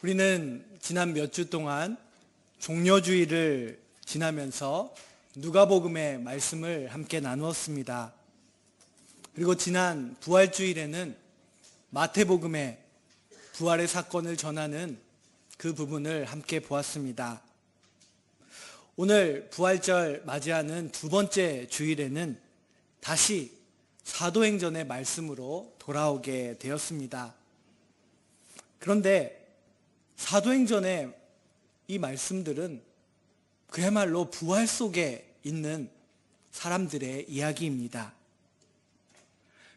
우리는 지난 몇 주 동안 종려주의를 지나면서 누가복음의 말씀을 함께 나누었습니다. 그리고 지난 부활주일에는 마태복음의 부활의 사건을 전하는 그 부분을 함께 보았습니다. 오늘 부활절 맞이하는 두 번째 주일에는 다시 사도행전의 말씀으로 돌아오게 되었습니다. 그런데 사도행전의 이 말씀들은 그야말로 부활 속에 있는 사람들의 이야기입니다.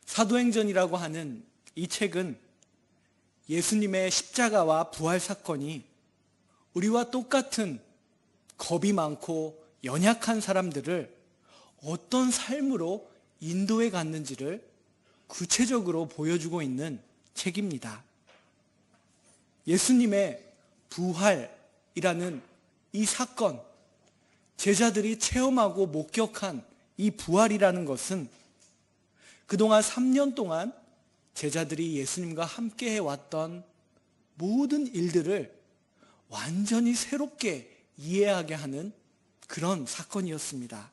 사도행전이라고 하는 이 책은 예수님의 십자가와 부활 사건이 우리와 똑같은 겁이 많고 연약한 사람들을 어떤 삶으로 인도해 갔는지를 구체적으로 보여주고 있는 책입니다. 예수님의 부활이라는 이 사건, 제자들이 체험하고 목격한 이 부활이라는 것은 그동안 3년 동안 제자들이 예수님과 함께 해왔던 모든 일들을 완전히 새롭게 이해하게 하는 그런 사건이었습니다.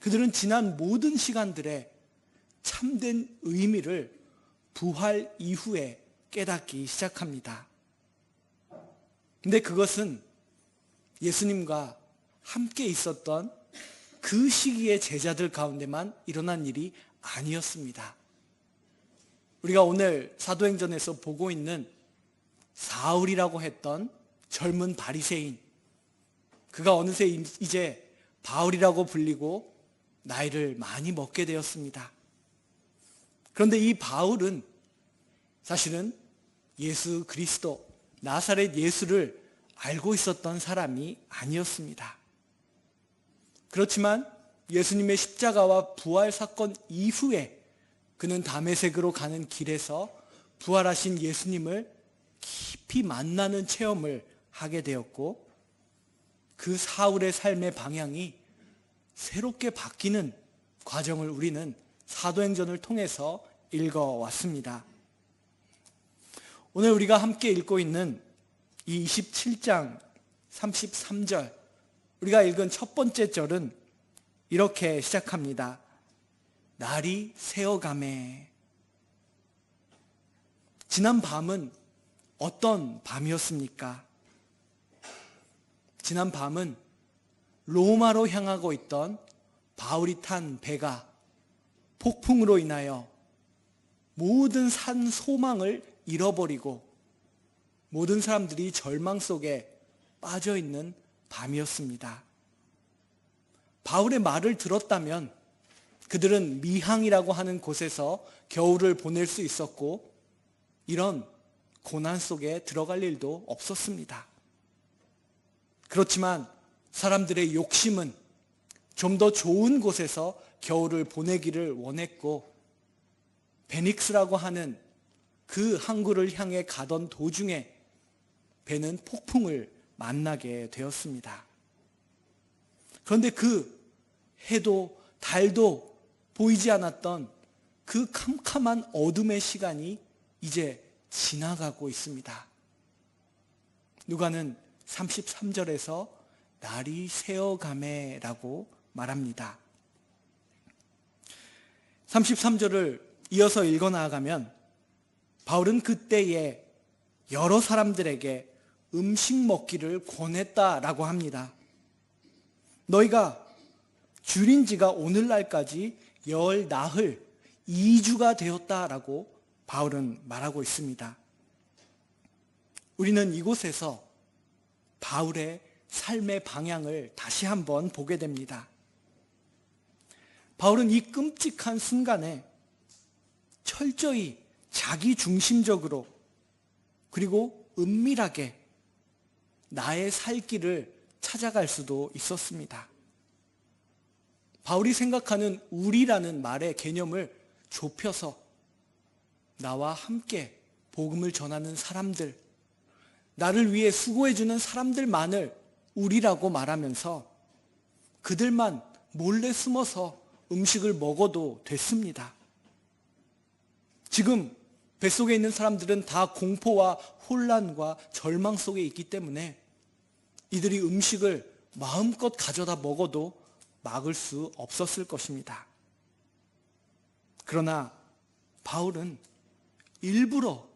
그들은 지난 모든 시간들의 참된 의미를 부활 이후에 깨닫기 시작합니다. 근데 그것은 예수님과 함께 있었던 그 시기의 제자들 가운데만 일어난 일이 아니었습니다. 우리가 오늘 사도행전에서 보고 있는 사울이라고 했던 젊은 바리새인 그가 어느새 이제 바울이라고 불리고 나이를 많이 먹게 되었습니다. 그런데 이 바울은 사실은 예수 그리스도 나사렛 예수를 알고 있었던 사람이 아니었습니다. 그렇지만 예수님의 십자가와 부활 사건 이후에 그는 담에색으로 가는 길에서 부활하신 예수님을 깊이 만나는 체험을 하게 되었고 그 사울의 삶의 방향이 새롭게 바뀌는 과정을 우리는 사도행전을 통해서 읽어왔습니다. 오늘 우리가 함께 읽고 있는 이 27장 33절 우리가 읽은 첫 번째 절은 이렇게 시작합니다. 날이 새어가매 지난 밤은 어떤 밤이었습니까? 지난 밤은 로마로 향하고 있던 바울이 탄 배가 폭풍으로 인하여 모든 산 소망을 잃어버리고 모든 사람들이 절망 속에 빠져 있는 밤이었습니다. 바울의 말을 들었다면 그들은 미항이라고 하는 곳에서 겨울을 보낼 수 있었고 이런 고난 속에 들어갈 일도 없었습니다. 그렇지만 사람들의 욕심은 좀 더 좋은 곳에서 겨울을 보내기를 원했고 베닉스라고 하는 그 항구를 향해 가던 도중에 배는 폭풍을 만나게 되었습니다. 그런데 그 해도 달도 보이지 않았던 그 캄캄한 어둠의 시간이 이제 지나가고 있습니다. 누가는 33절에서 날이 새어가매라고 말합니다. 33절을 이어서 읽어 나아가면 바울은 그때에 여러 사람들에게 음식 먹기를 권했다라고 합니다. 너희가 줄인 지가 오늘날까지 열 나흘 2주가 되었다라고 바울은 말하고 있습니다. 우리는 이곳에서 바울의 삶의 방향을 다시 한번 보게 됩니다. 바울은 이 끔찍한 순간에 철저히 자기 중심적으로 그리고 은밀하게 나의 살 길을 찾아갈 수도 있었습니다. 바울이 생각하는 우리라는 말의 개념을 좁혀서 나와 함께 복음을 전하는 사람들, 나를 위해 수고해주는 사람들만을 우리라고 말하면서 그들만 몰래 숨어서 음식을 먹어도 됐습니다. 지금 뱃속에 있는 사람들은 다 공포와 혼란과 절망 속에 있기 때문에 이들이 음식을 마음껏 가져다 먹어도 막을 수 없었을 것입니다. 그러나 바울은 일부러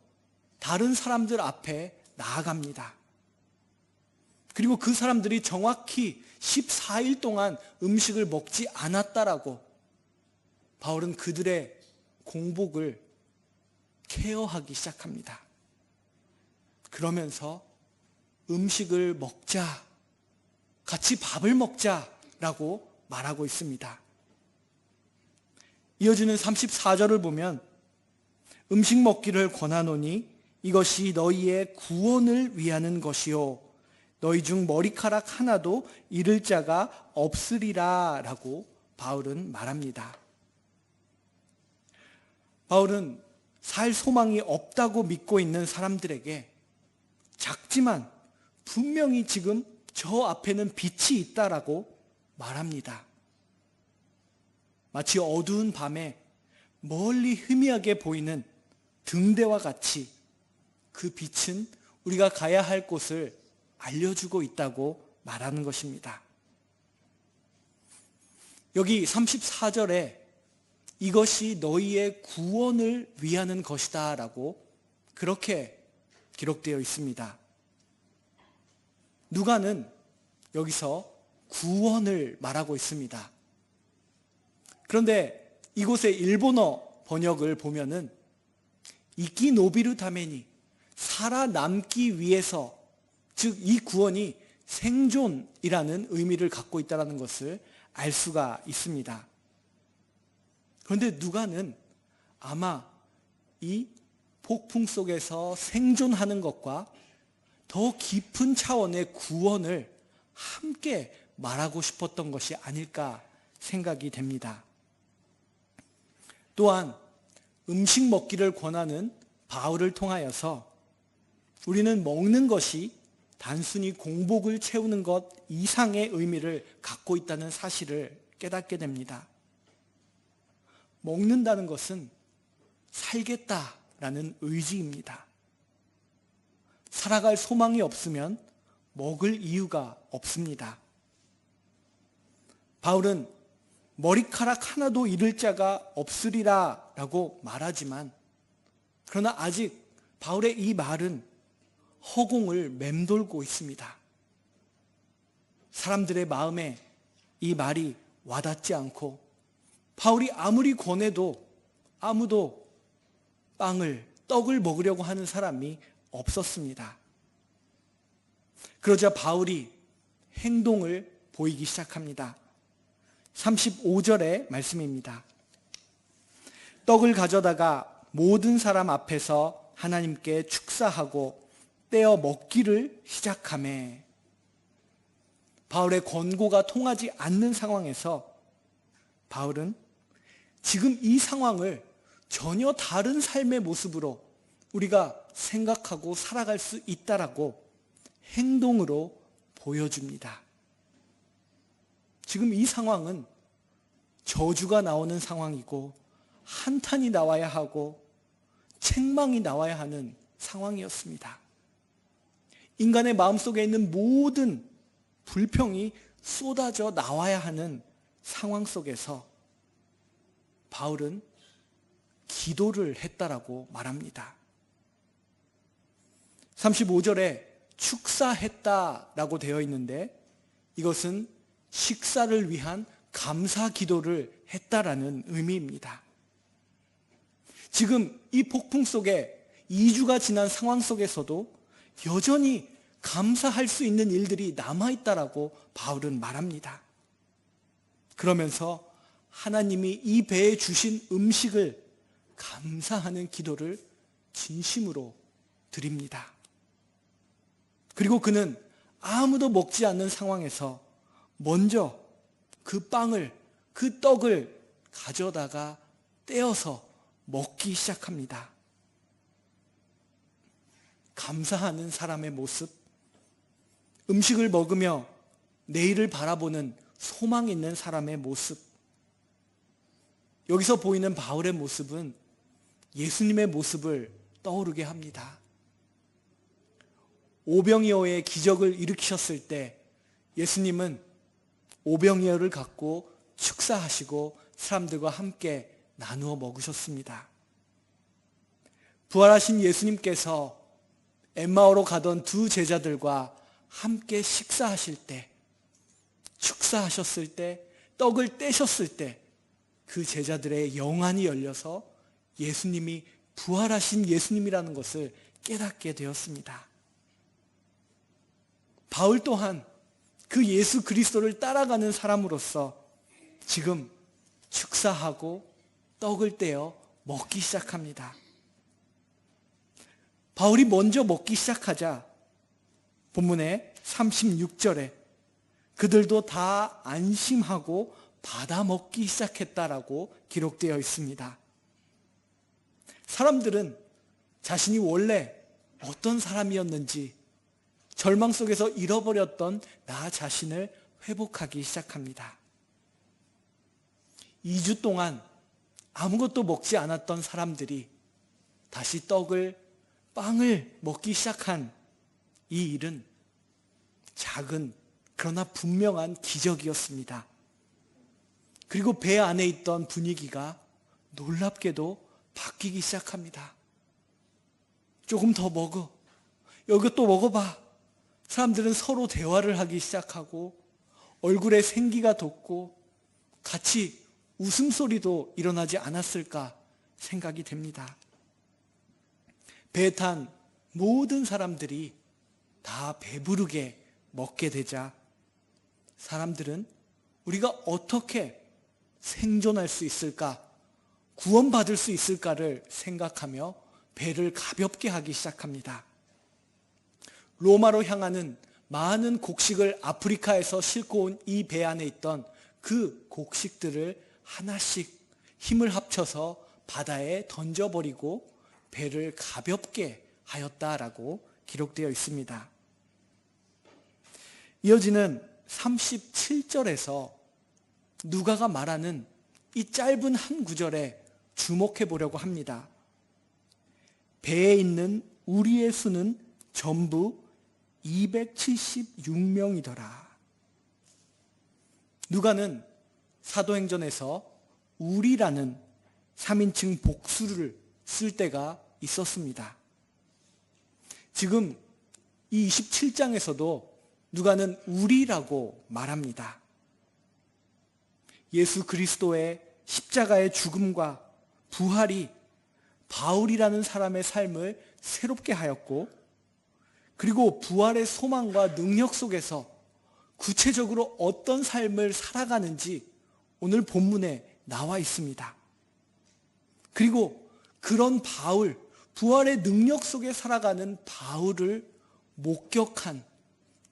다른 사람들 앞에 나아갑니다. 그리고 그 사람들이 정확히 14일 동안 음식을 먹지 않았다라고 바울은 그들의 공복을 케어하기 시작합니다. 그러면서 음식을 먹자, 같이 밥을 먹자라고 말하고 있습니다. 이어지는 34절을 보면 음식 먹기를 권하노니 이것이 너희의 구원을 위하는 것이요. 너희 중 머리카락 하나도 잃을 자가 없으리라 라고 바울은 말합니다. 바울은 살 소망이 없다고 믿고 있는 사람들에게 작지만 분명히 지금 저 앞에는 빛이 있다라고 말합니다. 마치 어두운 밤에 멀리 희미하게 보이는 등대와 같이 그 빛은 우리가 가야 할 곳을 알려주고 있다고 말하는 것입니다. 여기 34절에 이것이 너희의 구원을 위하는 것이다 라고 그렇게 기록되어 있습니다. 누가는 여기서 구원을 말하고 있습니다. 그런데 이곳의 일본어 번역을 보면은 이끼 노비르 타메니 살아남기 위해서 즉 이 구원이 생존이라는 의미를 갖고 있다는 것을 알 수가 있습니다. 그런데 누가는 아마 이 폭풍 속에서 생존하는 것과 더 깊은 차원의 구원을 함께 말하고 싶었던 것이 아닐까 생각이 됩니다. 또한 음식 먹기를 권하는 바울을 통하여서 우리는 먹는 것이 단순히 공복을 채우는 것 이상의 의미를 갖고 있다는 사실을 깨닫게 됩니다. 먹는다는 것은 살겠다라는 의지입니다. 살아갈 소망이 없으면 먹을 이유가 없습니다. 바울은 머리카락 하나도 잃을 자가 없으리라 라고 말하지만 그러나 아직 바울의 이 말은 허공을 맴돌고 있습니다. 사람들의 마음에 이 말이 와닿지 않고 바울이 아무리 권해도 아무도 빵을, 떡을 먹으려고 하는 사람이 없었습니다. 그러자 바울이 행동을 보이기 시작합니다. 35절의 말씀입니다. 떡을 가져다가 모든 사람 앞에서 하나님께 축사하고 떼어 먹기를 시작함에 바울의 권고가 통하지 않는 상황에서 바울은 지금 이 상황을 전혀 다른 삶의 모습으로 우리가 생각하고 살아갈 수 있다라고 행동으로 보여줍니다. 지금 이 상황은 저주가 나오는 상황이고 한탄이 나와야 하고 책망이 나와야 하는 상황이었습니다. 인간의 마음속에 있는 모든 불평이 쏟아져 나와야 하는 상황 속에서 바울은 기도를 했다라고 말합니다. 35절에 축사했다라고 되어 있는데 이것은 식사를 위한 감사 기도를 했다라는 의미입니다. 지금 이 폭풍 속에 2주가 지난 상황 속에서도 여전히 감사할 수 있는 일들이 남아있다라고 바울은 말합니다. 그러면서 하나님이 이 배에 주신 음식을 감사하는 기도를 진심으로 드립니다. 그리고 그는 아무도 먹지 않는 상황에서 먼저 그 빵을, 그 떡을 가져다가 떼어서 먹기 시작합니다. 감사하는 사람의 모습, 음식을 먹으며 내일을 바라보는 소망 있는 사람의 모습, 여기서 보이는 바울의 모습은 예수님의 모습을 떠오르게 합니다. 오병이어의 기적을 일으키셨을 때 예수님은 오병이어를 갖고 축사하시고 사람들과 함께 나누어 먹으셨습니다. 부활하신 예수님께서 엠마오로 가던 두 제자들과 함께 식사하실 때, 축사하셨을 때, 떡을 떼셨을 때, 그 제자들의 영안이 열려서 예수님이 부활하신 예수님이라는 것을 깨닫게 되었습니다. 바울 또한 그 예수 그리스도를 따라가는 사람으로서 지금 축사하고 떡을 떼어 먹기 시작합니다. 바울이 먼저 먹기 시작하자 본문의 36절에 그들도 다 안심하고 받아 먹기 시작했다라고 기록되어 있습니다. 사람들은 자신이 원래 어떤 사람이었는지 절망 속에서 잃어버렸던 나 자신을 회복하기 시작합니다. 2주 동안 아무것도 먹지 않았던 사람들이 다시 떡을, 빵을 먹기 시작한 이 일은 작은 그러나 분명한 기적이었습니다. 그리고 배 안에 있던 분위기가 놀랍게도 바뀌기 시작합니다. 조금 더 먹어. 여기 또 먹어봐. 사람들은 서로 대화를 하기 시작하고 얼굴에 생기가 돋고 같이 웃음소리도 일어나지 않았을까 생각이 됩니다. 배에 탄 모든 사람들이 다 배부르게 먹게 되자 사람들은 우리가 어떻게 생존할 수 있을까, 구원받을 수 있을까를 생각하며 배를 가볍게 하기 시작합니다. 로마로 향하는 많은 곡식을 아프리카에서 싣고 온 이 배 안에 있던 그 곡식들을 하나씩 힘을 합쳐서 바다에 던져버리고 배를 가볍게 하였다라고 기록되어 있습니다. 이어지는 37절에서 누가가 말하는 이 짧은 한 구절에 주목해 보려고 합니다. 배에 있는 우리의 수는 전부 276명이더라. 누가는 사도행전에서 우리라는 3인칭 복수를 쓸 때가 있었습니다. 지금 이 27장에서도 누가는 우리라고 말합니다. 예수 그리스도의 십자가의 죽음과 부활이 바울이라는 사람의 삶을 새롭게 하였고 그리고 부활의 소망과 능력 속에서 구체적으로 어떤 삶을 살아가는지 오늘 본문에 나와 있습니다. 그리고 그런 바울, 부활의 능력 속에 살아가는 바울을 목격한,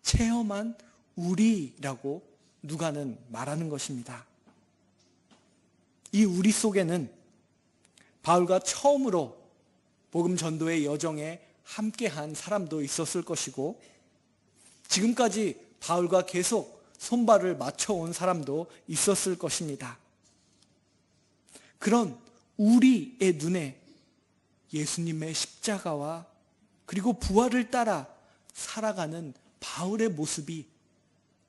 체험한 우리라고 누가는 말하는 것입니다. 이 우리 속에는 바울과 처음으로 복음 전도의 여정에 함께한 사람도 있었을 것이고 지금까지 바울과 계속 손발을 맞춰온 사람도 있었을 것입니다. 그런 우리의 눈에 예수님의 십자가와 그리고 부활을 따라 살아가는 바울의 모습이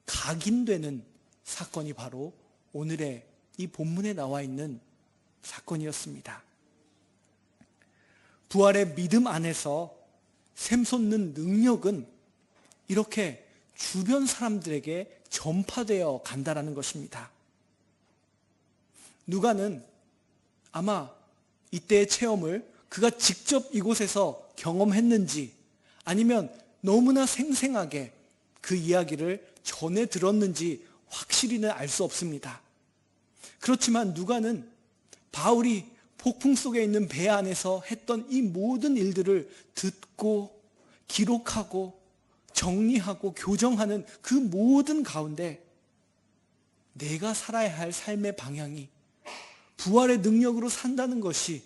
각인되는 사건이 바로 오늘의 이 본문에 나와 있는 사건이었습니다. 부활의 믿음 안에서 샘솟는 능력은 이렇게 주변 사람들에게 전파되어 간다라는 것입니다. 누가는 아마 이때의 체험을 그가 직접 이곳에서 경험했는지 아니면 너무나 생생하게 그 이야기를 전해 들었는지 확실히는 알 수 없습니다. 그렇지만 누가는 바울이 폭풍 속에 있는 배 안에서 했던 이 모든 일들을 듣고 기록하고 정리하고 교정하는 그 모든 가운데 내가 살아야 할 삶의 방향이 부활의 능력으로 산다는 것이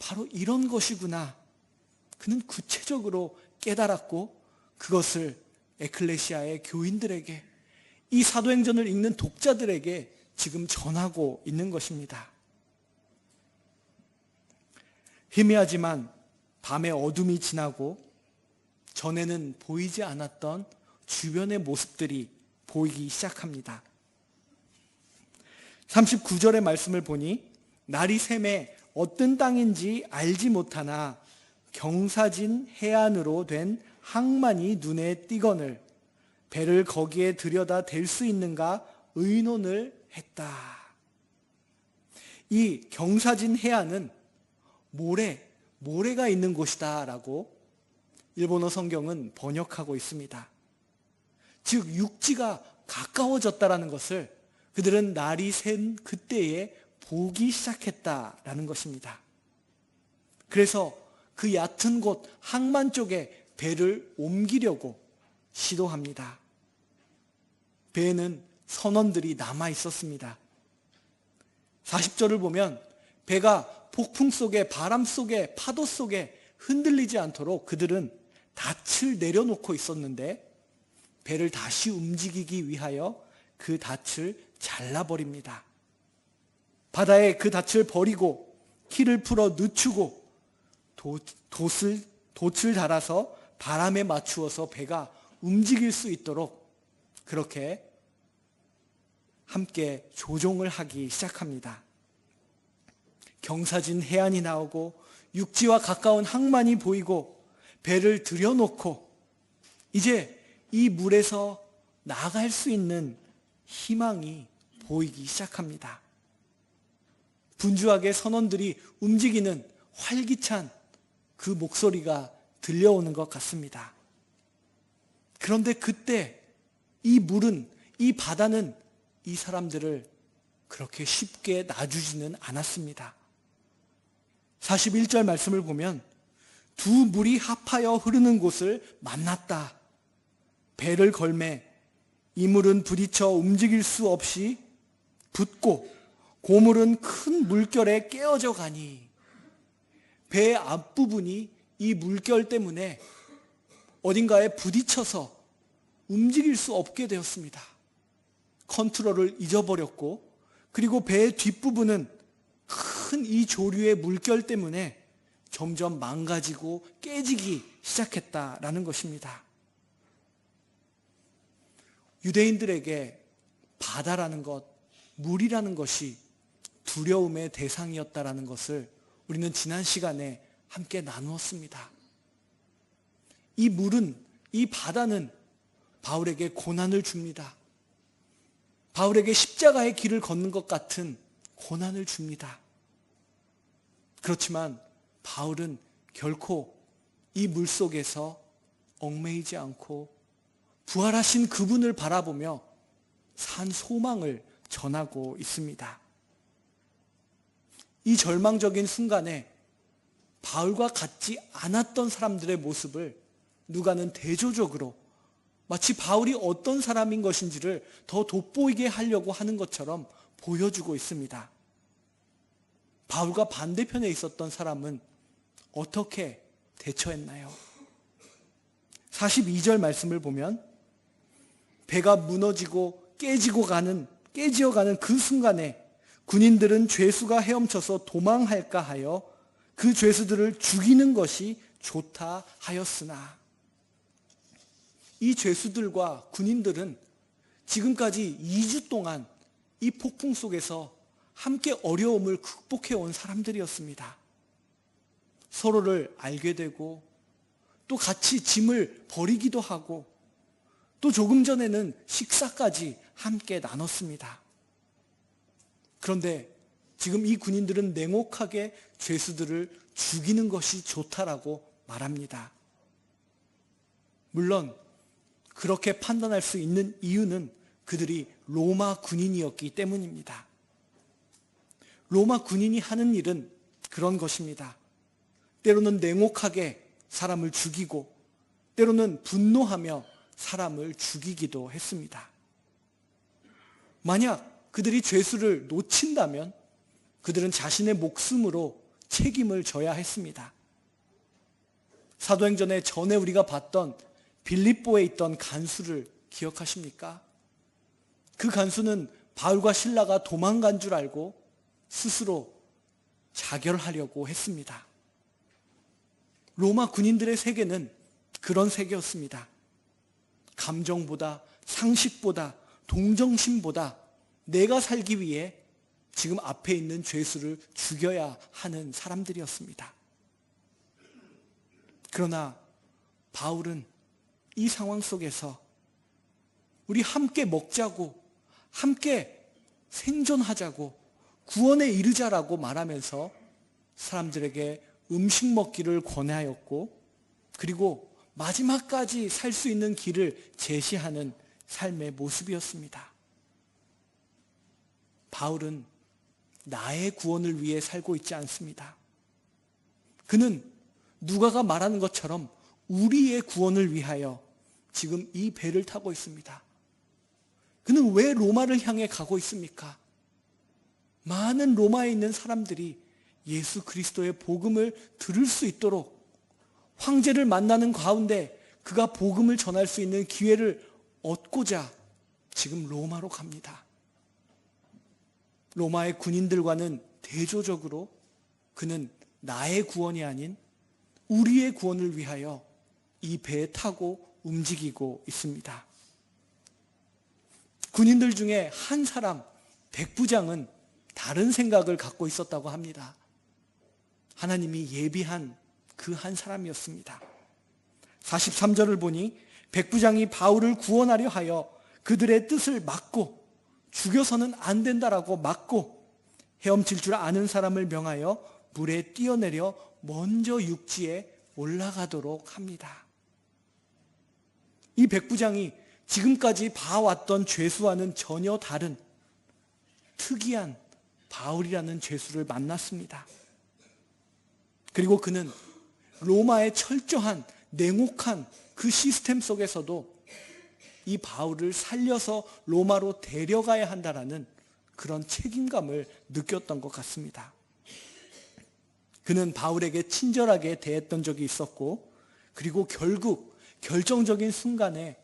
바로 이런 것이구나. 그는 구체적으로 깨달았고 그것을 에클레시아의 교인들에게 이 사도행전을 읽는 독자들에게 지금 전하고 있는 것입니다. 희미하지만 밤의 어둠이 지나고 전에는 보이지 않았던 주변의 모습들이 보이기 시작합니다. 39절의 말씀을 보니 날이 샘에 어떤 땅인지 알지 못하나 경사진 해안으로 된 항만이 눈에 띄거늘 배를 거기에 들여다 댈 수 있는가 의논을 했다. 이 경사진 해안은 모래, 모래가 있는 곳이다라고 일본어 성경은 번역하고 있습니다. 즉 육지가 가까워졌다라는 것을 그들은 날이 샌 그때에 보기 시작했다라는 것입니다. 그래서 그 얕은 곳 항만 쪽에 배를 옮기려고 시도합니다. 배에는 선원들이 남아 있었습니다. 40절을 보면 배가 폭풍 속에 바람 속에 파도 속에 흔들리지 않도록 그들은 닻을 내려놓고 있었는데 배를 다시 움직이기 위하여 그 닻을 잘라버립니다. 바다에 그 닻을 버리고 키를 풀어 늦추고 도, 돛을, 돛을 달아서 바람에 맞추어서 배가 움직일 수 있도록 그렇게 함께 조종을 하기 시작합니다. 경사진 해안이 나오고 육지와 가까운 항만이 보이고 배를 들여놓고 이제 이 물에서 나갈 수 있는 희망이 보이기 시작합니다. 분주하게 선원들이 움직이는 활기찬 그 목소리가 들려오는 것 같습니다. 그런데 그때 이 물은, 이 바다는 이 사람들을 그렇게 쉽게 놔주지는 않았습니다. 41절 말씀을 보면 두 물이 합하여 흐르는 곳을 만났다. 배를 걸매 이 물은 부딪혀 움직일 수 없이 붙고 고물은 큰 물결에 깨어져 가니 배 앞부분이 이 물결 때문에 어딘가에 부딪혀서 움직일 수 없게 되었습니다. 컨트롤을 잊어버렸고 그리고 배의 뒷부분은 큰 이 조류의 물결 때문에 점점 망가지고 깨지기 시작했다라는 것입니다. 유대인들에게 바다라는 것, 물이라는 것이 두려움의 대상이었다라는 것을 우리는 지난 시간에 함께 나누었습니다. 이 물은, 이 바다는 바울에게 고난을 줍니다. 바울에게 십자가의 길을 걷는 것 같은 고난을 줍니다. 그렇지만 바울은 결코 이 물 속에서 얽매이지 않고 부활하신 그분을 바라보며 산 소망을 전하고 있습니다. 이 절망적인 순간에 바울과 같지 않았던 사람들의 모습을 누가는 대조적으로 마치 바울이 어떤 사람인 것인지를 더 돋보이게 하려고 하는 것처럼 보여주고 있습니다. 바울과 반대편에 있었던 사람은 어떻게 대처했나요? 42절 말씀을 보면 배가 무너지고 깨지고 가는 깨지어 가는 그 순간에 군인들은 죄수가 헤엄쳐서 도망할까 하여 그 죄수들을 죽이는 것이 좋다 하였으나 이 죄수들과 군인들은 지금까지 2주 동안 이 폭풍 속에서 함께 어려움을 극복해 온 사람들이었습니다. 서로를 알게 되고 또 같이 짐을 버리기도 하고 또 조금 전에는 식사까지 함께 나눴습니다. 그런데 지금 이 군인들은 냉혹하게 죄수들을 죽이는 것이 좋다라고 말합니다. 물론 그렇게 판단할 수 있는 이유는 그들이 로마 군인이었기 때문입니다. 로마 군인이 하는 일은 그런 것입니다. 때로는 냉혹하게 사람을 죽이고 때로는 분노하며 사람을 죽이기도 했습니다. 만약 그들이 죄수를 놓친다면 그들은 자신의 목숨으로 책임을 져야 했습니다. 사도행전에 전에 우리가 봤던 빌립보에 있던 간수를 기억하십니까? 그 간수는 바울과 신라가 도망간 줄 알고 스스로 자결하려고 했습니다. 로마 군인들의 세계는 그런 세계였습니다. 감정보다 상식보다 동정심보다 내가 살기 위해 지금 앞에 있는 죄수를 죽여야 하는 사람들이었습니다. 그러나 바울은 이 상황 속에서 우리 함께 먹자고 함께 생존하자고 구원에 이르자라고 말하면서 사람들에게 음식 먹기를 권하였고 그리고 마지막까지 살 수 있는 길을 제시하는 삶의 모습이었습니다. 바울은 나의 구원을 위해 살고 있지 않습니다. 그는 누가가 말하는 것처럼 우리의 구원을 위하여 지금 이 배를 타고 있습니다. 그는 왜 로마를 향해 가고 있습니까? 많은 로마에 있는 사람들이 예수 그리스도의 복음을 들을 수 있도록 황제를 만나는 가운데 그가 복음을 전할 수 있는 기회를 얻고자 지금 로마로 갑니다. 로마의 군인들과는 대조적으로 그는 나의 구원이 아닌 우리의 구원을 위하여 이 배에 타고 움직이고 있습니다. 군인들 중에 한 사람, 백부장은 다른 생각을 갖고 있었다고 합니다. 하나님이 예비한 그 한 사람이었습니다. 43절을 보니 백부장이 바울을 구원하려 하여 그들의 뜻을 막고 죽여서는 안 된다라고 막고 헤엄칠 줄 아는 사람을 명하여 물에 뛰어내려 먼저 육지에 올라가도록 합니다. 이 백부장이 지금까지 봐왔던 죄수와는 전혀 다른 특이한 바울이라는 죄수를 만났습니다. 그리고 그는 로마의 철저한 냉혹한 그 시스템 속에서도 이 바울을 살려서 로마로 데려가야 한다라는 그런 책임감을 느꼈던 것 같습니다. 그는 바울에게 친절하게 대했던 적이 있었고, 그리고 결국 결정적인 순간에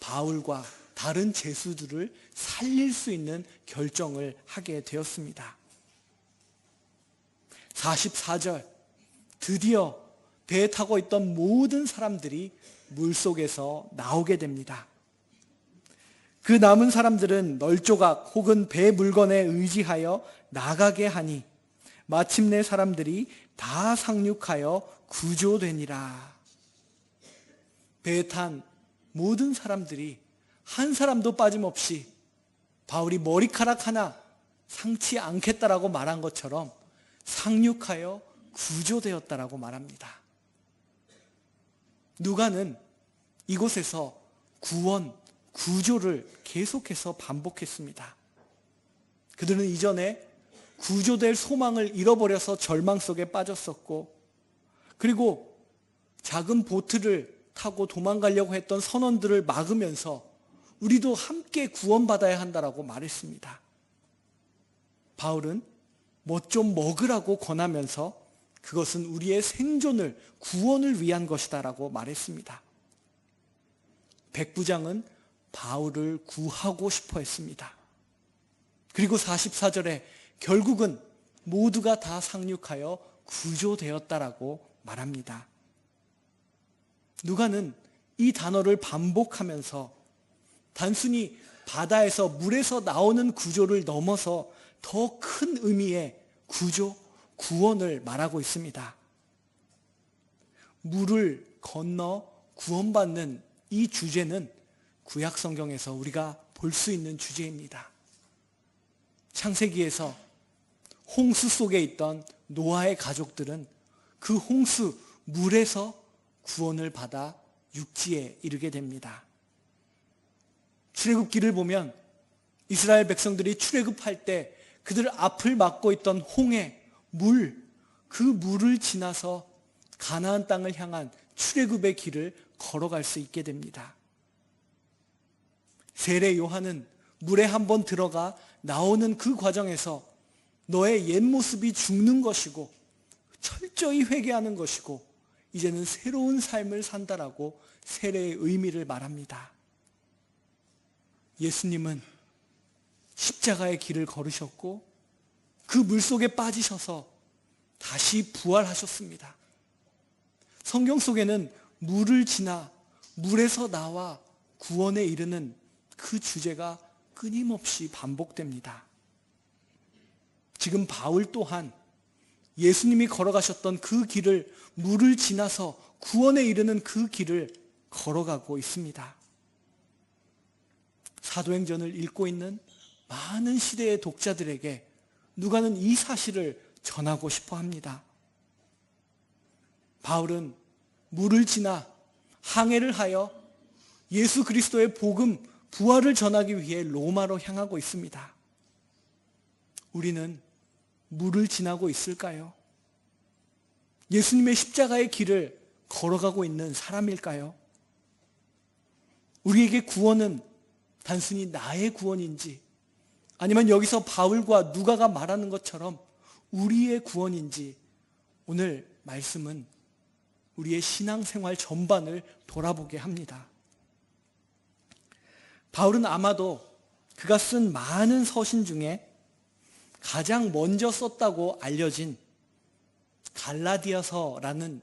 바울과 다른 제수들을 살릴 수 있는 결정을 하게 되었습니다. 44절, 드디어 배에 타고 있던 모든 사람들이 물 속에서 나오게 됩니다. 그 남은 사람들은 널조각 혹은 배 물건에 의지하여 나가게 하니 마침내 사람들이 다 상륙하여 구조되니라. 배에 탄 모든 사람들이 한 사람도 빠짐없이 바울이 머리카락 하나 상치 않겠다라고 말한 것처럼 상륙하여 구조되었다라고 말합니다. 누가는 이곳에서 구원, 구조를 계속해서 반복했습니다. 그들은 이전에 구조될 소망을 잃어버려서 절망 속에 빠졌었고, 그리고 작은 보트를 타고 도망가려고 했던 선원들을 막으면서 우리도 함께 구원받아야 한다라고 말했습니다. 바울은 뭐 좀 먹으라고 권하면서 그것은 우리의 생존을 구원을 위한 것이다라고 말했습니다. 백부장은 바울을 구하고 싶어 했습니다. 그리고 44절에 결국은 모두가 다 상륙하여 구조되었다라고 말합니다. 누가는 이 단어를 반복하면서 단순히 바다에서 물에서 나오는 구조를 넘어서 더 큰 의미의 구조, 구원을 말하고 있습니다. 물을 건너 구원받는 이 주제는 구약 성경에서 우리가 볼 수 있는 주제입니다. 창세기에서 홍수 속에 있던 노아의 가족들은 그 홍수 물에서 구원을 받아 육지에 이르게 됩니다. 출애굽기를 보면 이스라엘 백성들이 출애굽할 때 그들 앞을 막고 있던 홍해, 물, 그 물을 지나서 가나안 땅을 향한 출애굽의 길을 걸어갈 수 있게 됩니다. 세례 요한은 물에 한번 들어가 나오는 그 과정에서 너의 옛 모습이 죽는 것이고 철저히 회개하는 것이고 이제는 새로운 삶을 산다라고 세례의 의미를 말합니다. 예수님은 십자가의 길을 걸으셨고 그 물 속에 빠지셔서 다시 부활하셨습니다. 성경 속에는 물을 지나 물에서 나와 구원에 이르는 그 주제가 끊임없이 반복됩니다. 지금 바울 또한 예수님이 걸어가셨던 그 길을 물을 지나서 구원에 이르는 그 길을 걸어가고 있습니다. 사도행전을 읽고 있는 많은 시대의 독자들에게 누가는 이 사실을 전하고 싶어 합니다. 바울은 물을 지나 항해를 하여 예수 그리스도의 복음, 부활을 전하기 위해 로마로 향하고 있습니다. 우리는 물을 지나고 있을까요? 예수님의 십자가의 길을 걸어가고 있는 사람일까요? 우리에게 구원은 단순히 나의 구원인지 아니면 여기서 바울과 누가가 말하는 것처럼 우리의 구원인지 오늘 말씀은 우리의 신앙생활 전반을 돌아보게 합니다. 바울은 아마도 그가 쓴 많은 서신 중에 가장 먼저 썼다고 알려진 갈라디아서라는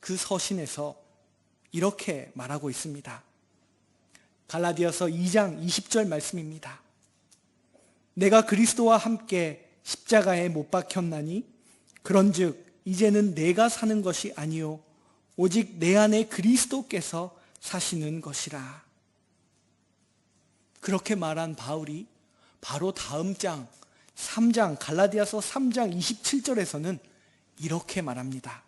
그 서신에서 이렇게 말하고 있습니다. 갈라디아서 2장 20절 말씀입니다. 내가 그리스도와 함께 십자가에 못 박혔나니 그런즉 이제는 내가 사는 것이 아니요 오직 내 안에 그리스도께서 사시는 것이라. 그렇게 말한 바울이 바로 다음 장 3장 갈라디아서 3장 27절에서는 이렇게 말합니다.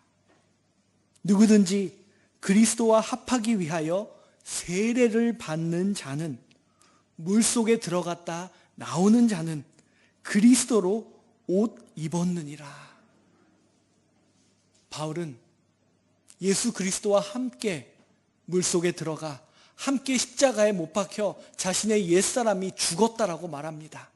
누구든지 그리스도와 합하기 위하여 세례를 받는 자는 물 속에 들어갔다 나오는 자는 그리스도로 옷 입었느니라. 바울은 예수 그리스도와 함께 물 속에 들어가 함께 십자가에 못 박혀 자신의 옛사람이 죽었다라고 말합니다.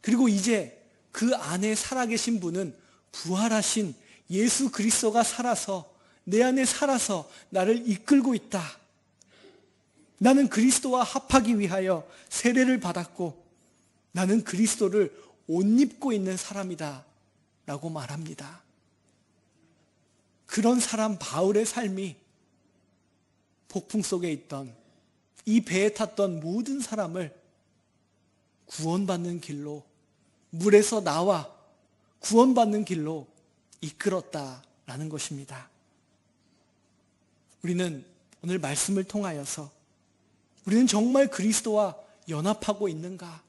그리고 이제 그 안에 살아계신 분은 부활하신 예수 그리스도가 살아서 내 안에 살아서 나를 이끌고 있다. 나는 그리스도와 합하기 위하여 세례를 받았고 나는 그리스도를 옷 입고 있는 사람이다. 라고 말합니다. 그런 사람 바울의 삶이 폭풍 속에 있던 이 배에 탔던 모든 사람을 구원받는 길로 물에서 나와 구원받는 길로 이끌었다라는 것입니다. 우리는 오늘 말씀을 통하여서 우리는 정말 그리스도와 연합하고 있는가?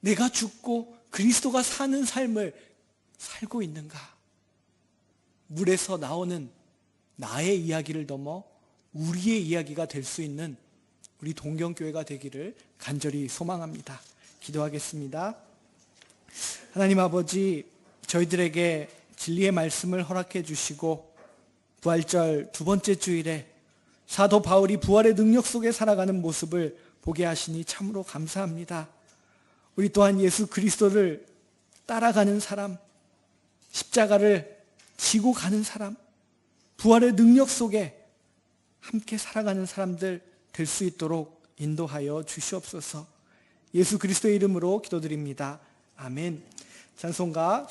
내가 죽고 그리스도가 사는 삶을 살고 있는가? 물에서 나오는 나의 이야기를 넘어 우리의 이야기가 될 수 있는 우리 동경교회가 되기를 간절히 소망합니다. 기도하겠습니다. 하나님 아버지, 저희들에게 진리의 말씀을 허락해 주시고 부활절 두 번째 주일에 사도 바울이 부활의 능력 속에 살아가는 모습을 보게 하시니 참으로 감사합니다. 우리 또한 예수 그리스도를 따라가는 사람, 십자가를 지고 가는 사람, 부활의 능력 속에 함께 살아가는 사람들 될 수 있도록 인도하여 주시옵소서. 예수 그리스도의 이름으로 기도드립니다. 아멘. 찬송가